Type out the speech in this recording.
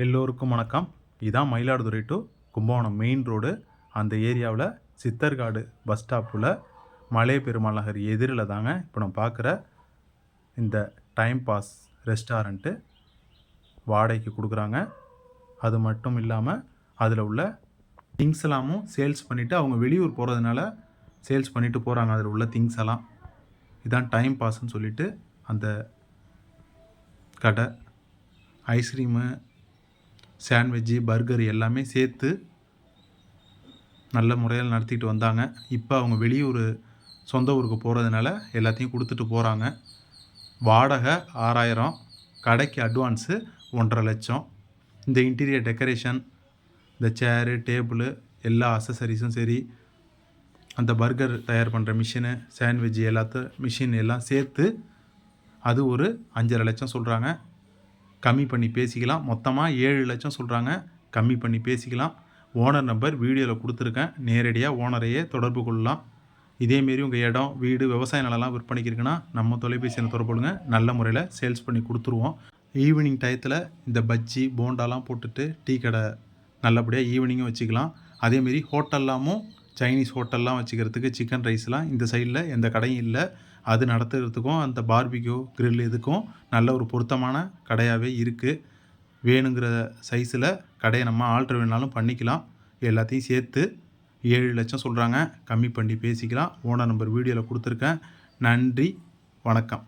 எல்லோருக்கும் வணக்கம். இதான் Mayiladuthurai to Kumbakonam main road அந்த ஏரியாவில் சித்தர்காடு பஸ் ஸ்டாப்பில் மலை பெருமாள் நகர் எதிரில் தாங்க இப்போ நம்ம பார்க்குற இந்த டைம் பாஸ் ரெஸ்டாரண்ட்டு வாடகைக்கு கொடுக்குறாங்க. அது மட்டும் இல்லாமல் அதில் உள்ள திங்ஸ் எல்லாமும் சேல்ஸ் பண்ணிவிட்டு அவங்க வெளியூர் போகிறதுனால சேல்ஸ் பண்ணிவிட்டு போகிறாங்க அதில் உள்ள திங்ஸ் எல்லாம். இதான் டைம் பாஸ்ன்னு சொல்லிட்டு அந்த கடை. ஐஸ்கிரீமு சாண்ட்விட்ஜு பர்கர் எல்லாமே சேர்த்து நல்ல முறையில் நடத்திக்கிட்டு வந்தாங்க. இப்போ அவங்க வெளியூர் சொந்த ஊருக்கு போகிறதுனால எல்லாத்தையும் கொடுத்துட்டு போகிறாங்க வாடகை ஆறாயிரம் கடைக்கு அட்வான்ஸு ஒன்றரை லட்சம். இந்த இன்டீரியர் டெக்கரேஷன் இந்த சேரு டேபிள் எல்லா அசசரிஸும் சரி அந்த பர்கர் தயார் பண்ணுற மிஷினு சாண்ட்விட்ஜ் எல்லாத்த மிஷின் எல்லாம் சேர்த்து அது ஒரு அஞ்சரை லட்சம் சொல்கிறாங்க கம்மி பண்ணி பேசிக்கலாம். மொத்தமாக ஏழு லட்சம் சொல்கிறாங்க கம்மி பண்ணி பேசிக்கலாம். ஓனர் நம்பர் வீடியோவில் கொடுத்துருக்கேன். நேரடியாக ஓனரையே தொடர்பு கொள்ளலாம். இதேமாரி உங்கள் இடம் வீடு விவசாய நிலம்லாம் விற்பனைக்கு இருக்குன்னா நம்ம தொலைபேசியில் தொடர்புடுங்க நல்ல முறையில் சேல்ஸ் பண்ணி கொடுத்துருவோம். ஈவினிங் டயத்தில் இந்த பஜ்ஜி போண்டாலாம் போட்டுட்டு டீ கடை நல்லபடியாக ஈவினிங்கும் வச்சுக்கலாம். அதேமாரி ஹோட்டல்லாமும் சைனீஸ் ஹோட்டல்லாம் வச்சுக்கிறதுக்கு சிக்கன் ரைஸ்லாம் இந்த சைடில் எந்த கடையும் இல்லை. அது நடத்துகிறதுக்கும் அந்த பார்பிக்யூ கிரில் இதுக்கும் நல்ல ஒரு பொருத்தமான கடையாகவே இருக்குது வேணுங்கிற சைஸில் கடையை நம்ம ஆல்ட்ரு வேணாலும் பண்ணிக்கலாம். எல்லாத்தையும் சேர்த்து ஏழு லட்சம் சொல்கிறாங்க கம்மி பண்ணி பேசிக்கலாம். ஓனர் நம்பர் வீடியோவில் கொடுத்துருக்கேன். நன்றி வணக்கம்.